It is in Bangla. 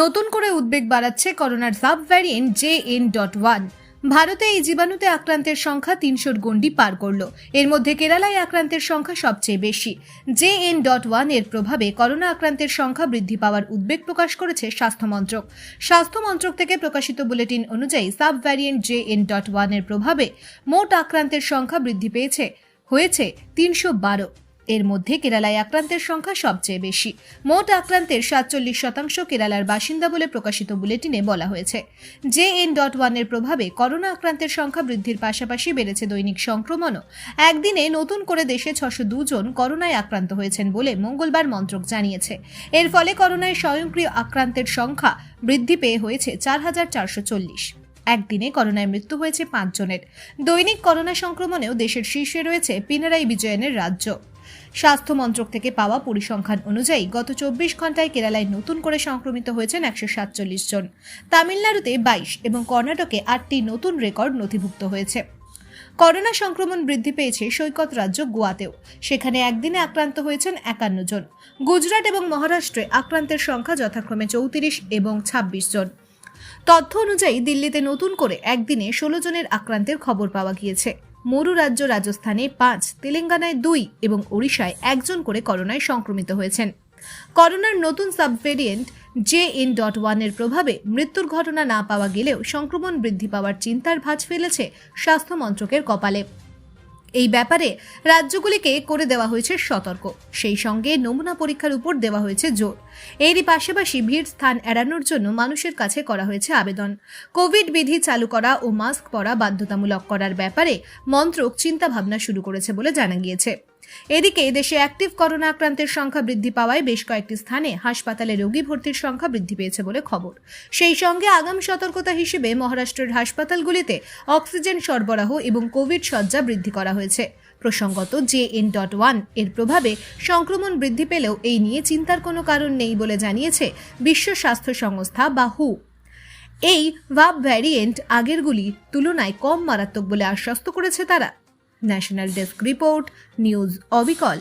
নতুন করে উদ্বেগ বাড়াচ্ছে করোনার sub variant J N dot one. ভারতে এই জীবাণুতে আক্রান্তের সংখ্যা তিনশোর গণ্ডি পার করল। এর মধ্যে কেরালায় আক্রান্তের সংখ্যা সবচেয়ে বেশি। জে এন ডট ওয়ানের প্রভাবে করোনা আক্রান্তের সংখ্যা বৃদ্ধি পাওয়ার উদ্বেগ প্রকাশ করেছে স্বাস্থ্য মন্ত্রক। স্বাস্থ্য মন্ত্রক থেকে প্রকাশিত বুলেটিন অনুযায়ী sub variant J N dot ওয়ানের প্রভাবে মোট আক্রান্তের সংখ্যা বৃদ্ধি পেয়েছে, হয়েছে তিনশো বারো। এর মধ্যে কেরালায় আক্রান্তের সংখ্যা সবচেয়ে বেশি। মোট আক্রান্তের সাতচল্লিশ শতাংশ কেরালার বাসিন্দা বলে প্রকাশিত বুলেটিনে বলা হয়েছে। জে এন ডট ওয়ানের প্রভাবে করোনা আক্রান্তের সংখ্যা বৃদ্ধির পাশাপাশি বেড়েছে দৈনিক সংক্রমণও। একদিনে নতুন করে দেশে ছশো দুজন করোনায় আক্রান্ত হয়েছেন বলে মঙ্গলবার মন্ত্রক জানিয়েছে। এর ফলে করোনায় স্বয়ংক্রিয় আক্রান্তের সংখ্যা বৃদ্ধি পেয়ে হয়েছে চার হাজার চারশো চল্লিশ। একদিনে করোনায় মৃত্যু হয়েছে পাঁচজনের দৈনিক করোনা সংক্রমণেও দেশের শীর্ষে রয়েছে পিনারাই বিজয়নের রাজ্য। স্বাস্থ্য মন্ত্রক থেকে পাওয়া পরিসংখ্যান অনুযায়ী গত চব্বিশ ঘন্টায় কেরালায় নতুন করে সংক্রমিত হয়েছেন একশো সাতচল্লিশ জন। তামিলনাড়ুতে বাইশ এবং কর্ণাটকে আটটি নতুন রেকর্ড নথিভুক্ত হয়েছে। করোনা সংক্রমণ বৃদ্ধি পেয়েছে সৈকত রাজ্য গোয়াতেও। সেখানে একদিনে আক্রান্ত হয়েছেন একান্ন জন। গুজরাট এবং মহারাষ্ট্রে আক্রান্তের সংখ্যা যথাক্রমে চৌত্রিশ এবং ছাব্বিশ জন। তথ্য অনুযায়ী দিল্লিতে নতুন করে একদিনে ষোলো জনের আক্রান্তের খবর পাওয়া গিয়েছে। মরু রাজ্য রাজস্থানে পাঁচ, তেলেঙ্গানায় দুই এবং ওড়িশায় একজন করে করোনায় সংক্রমিত হয়েছেন। করোনার নতুন সাবভেরিয়েন্ট জে ইন ডট ওয়ানের প্রভাবে মৃত্যুর ঘটনা না পাওয়া গেলেও সংক্রমণ বৃদ্ধি পাওয়ার চিন্তার ভাঁজ ফেলেছে স্বাস্থ্য মন্ত্রকের কপালে। এই ব্যাপারে রাজ্যগুলিকে করে দেওয়া হয়েছে সতর্ক। সেই সঙ্গে নমুনা পরীক্ষার উপর দেওয়া হয়েছে জোর। এরই পাশাপাশি ভিড় স্থান এড়ানোর জন্য মানুষের কাছে করা হয়েছে আবেদন। কোভিড বিধি চালু করা ও মাস্ক পরা বাধ্যতামূলক করার ব্যাপারে মন্ত্রক চিন্তাভাবনা শুরু করেছে বলে জানা গিয়েছে। এদিকে দেশে অ্যাক্টিভ করোনা আক্রান্তের সংখ্যা বৃদ্ধি পাওয়ায় বেশ কয়েকটি স্থানে হাসপাতালে রোগী ভর্তির সংখ্যা বৃদ্ধি পেয়েছে বলে খবর। সেই সঙ্গে আগাম সতর্কতা হিসেবে মহারাষ্ট্রের হাসপাতালগুলিতে অক্সিজেন সরবরাহ এবং কোভিড শয্যা বৃদ্ধি করা হয়েছে। প্রসঙ্গত জে এন ডট ওয়ানের প্রভাবে সংক্রমণ বৃদ্ধি পেলেও এই নিয়ে চিন্তার কোনো কারণ নেই বলে জানিয়েছে বিশ্ব স্বাস্থ্য সংস্থা বা হু। এই ভাব ভ্যারিয়েন্ট আগেরগুলি তুলনায় কম মারাত্মক বলে আশ্বস্ত করেছে তারা। ন্যাশনাল ডেস্ক রিপোর্ট নিউজ অবিকল